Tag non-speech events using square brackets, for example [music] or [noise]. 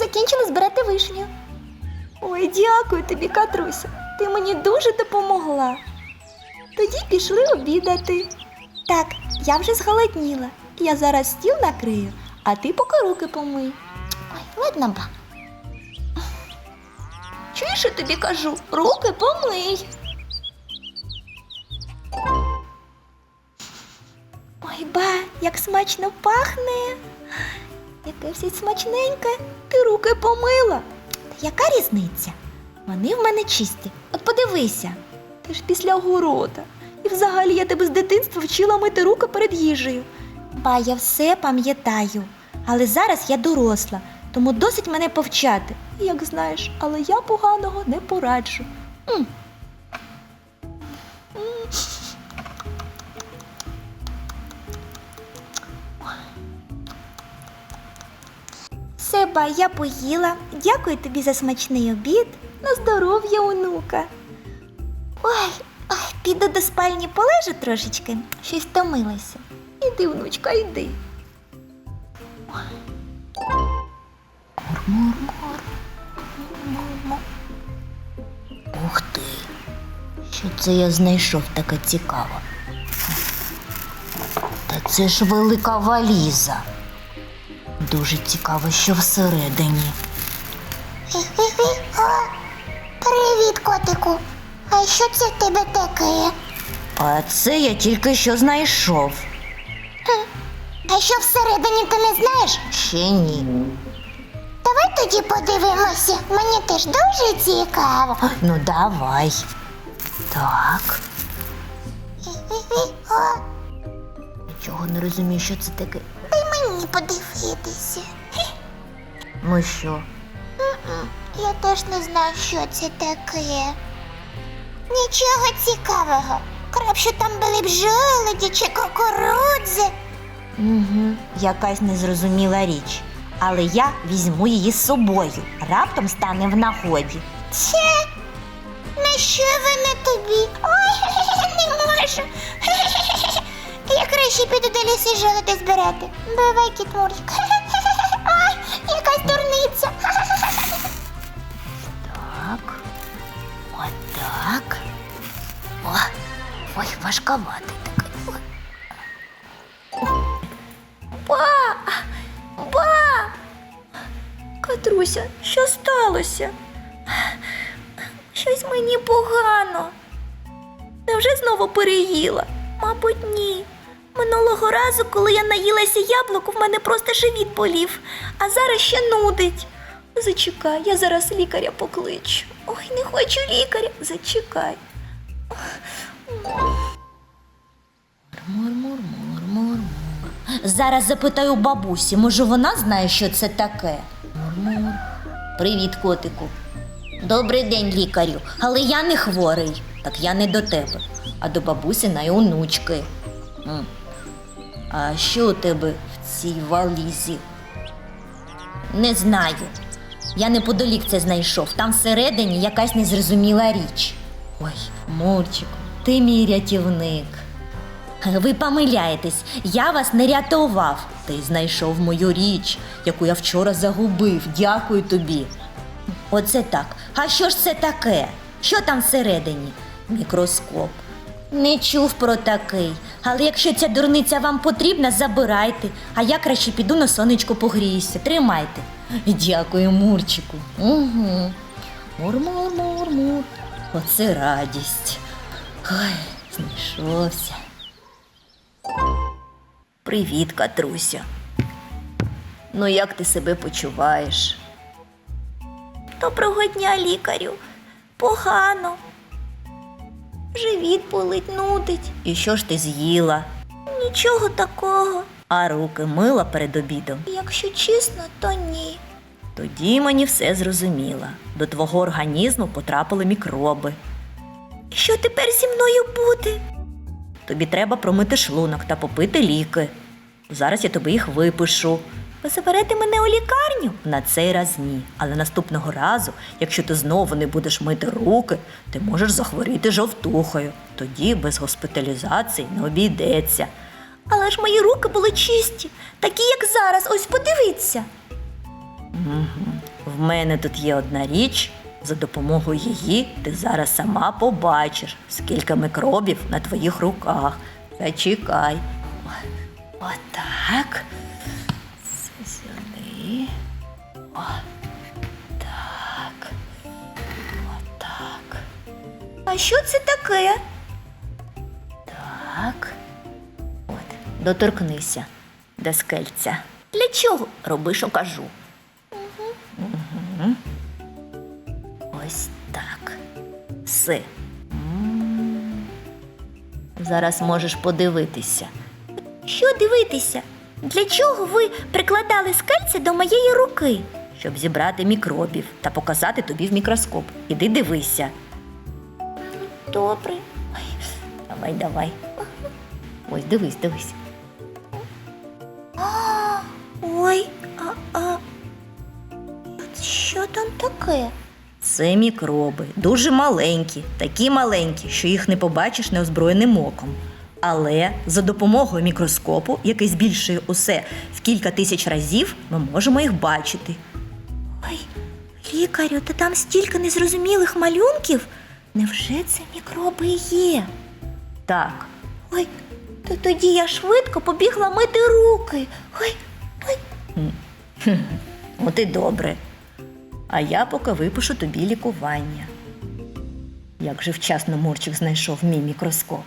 закінчили збирати вишню. Ой, дякую тобі, Катруся. Ти мені дуже допомогла. Тоді пішли обідати. Так, я вже зголодніла. Я зараз стіл накрию, а ти поки руки помий. Ой, ладно ба. Чуєш, я тобі кажу, руки помий. Ой, ба, як смачно пахне. Яке все смачненьке, ти руки помила. Та яка різниця? Вони в мене чисті. От подивися. Ти ж після города. І взагалі я тебе з дитинства вчила мити руки перед їжею. Ба, я все пам'ятаю. Але зараз я доросла, тому досить мене повчати. Як знаєш, але я поганого не пораджу. М. Все, ба, я поїла. Дякую тобі за смачний обід. На здоров'я, онука. Ой, ой, піду до спальні полежу трошечки, щось втомилася. Іди, внучка, йди. Ух ти! Що це я знайшов таке цікаве? Та це ж велика валіза. Дуже цікаво, що всередині. Привіт, котику. А що це в тебе таке? А це я тільки що знайшов. А що всередині ти не знаєш? Ще ні. Давай тоді подивимося. Мені теж дуже цікаво. Ну давай. Так. Нічого не розумію, що це таке. Мені подивитися. Ну що? Я теж не знаю, що це таке. Нічого цікавого. Краще там були б жолоді чи кукурудзи. Угу. Якась незрозуміла річ. Але я візьму її з собою. Раптом стане в нагоді. Це на що вона тобі? Ой, [laughs] не можу. Я краще піду до лісу жолоди збирати. Бувай, кіт Мурчик. [laughs] Ой, якась дурниця. Так. Отак. О, ой, важковатий такий. Ба! Ба! Катруся, що сталося? Щось мені погано. Невже знову переїла? Мабуть, ні. Минулого разу, коли я наїлася яблук, в мене просто живіт болів, а зараз ще нудить. Зачекай, я зараз лікаря покличу. Ой, не хочу лікаря. Зачекай. Зараз запитаю бабусі, може вона знає, що це таке. Привіт, котику. Добрий день, лікарю. Але я не хворий. Так я не до тебе, а до бабусиної онучки. М. А що у тебе в цій валізі? Не знаю. Я неподалік це знайшов. Там всередині якась незрозуміла річ. Ой, Мурчику, ти мій рятівник. Ви помиляєтесь, я вас не рятував. Ти знайшов мою річ, яку я вчора загубив. Дякую тобі. Оце так. А що ж це таке? Що там всередині? Мікроскоп. Не чув про такий. Але якщо ця дурниця вам потрібна, забирайте, а я краще піду на сонечко погріюся. Тримайте. Дякую, Мурчику. Угу. Мур-мур-мур-мур. Оце радість. Ой, знайшовся. Привіт, Катруся. Ну, як ти себе почуваєш? Доброго дня, лікарю. Погано. Живіт болить, нудить. І що ж ти з'їла? Нічого такого. А руки мила перед обідом? Якщо чесно, то ні. Тоді мені все зрозуміло. До твого організму потрапили мікроби. Що тепер зі мною буде? Тобі треба промити шлунок та попити ліки. Зараз я тобі їх випишу. Ви заберете мене у лікарню? На цей раз ні. Але наступного разу, якщо ти знову не будеш мити руки, ти можеш захворіти жовтухою. Тоді без госпіталізації не обійдеться. Але ж мої руки були чисті, такі, як зараз. Ось подивіться. Угу. В мене тут є одна річ. За допомогою її ти зараз сама побачиш, скільки мікробів на твоїх руках. Зачекай. Отак. О, так. Отак. А що це таке? Так. От, доторкнися до скельця. Для чого? Роби, що кажу. Угу. Ось так. Все. Зараз можеш подивитися, Що дивитися? Для чого ви прикладали скальце до моєї руки? Щоб зібрати мікробів та показати тобі в мікроскоп. Іди дивися. Добре. Ой, давай, давай. Ось дивись, дивись. Ой, а, а що там таке? Це мікроби, дуже маленькі, такі маленькі, що їх не побачиш неозброєним оком. Але за допомогою мікроскопу, який збільшує усе в кілька тисяч разів, ми можемо їх бачити. Ой, лікарю, та там стільки незрозумілих малюнків. Невже це мікроби є? Так, Ой, то тоді я швидко побігла мити руки. Ой, ой, от і добре. А я поки випишу тобі лікування. Як же вчасно Мурчик знайшов мій мікроскоп.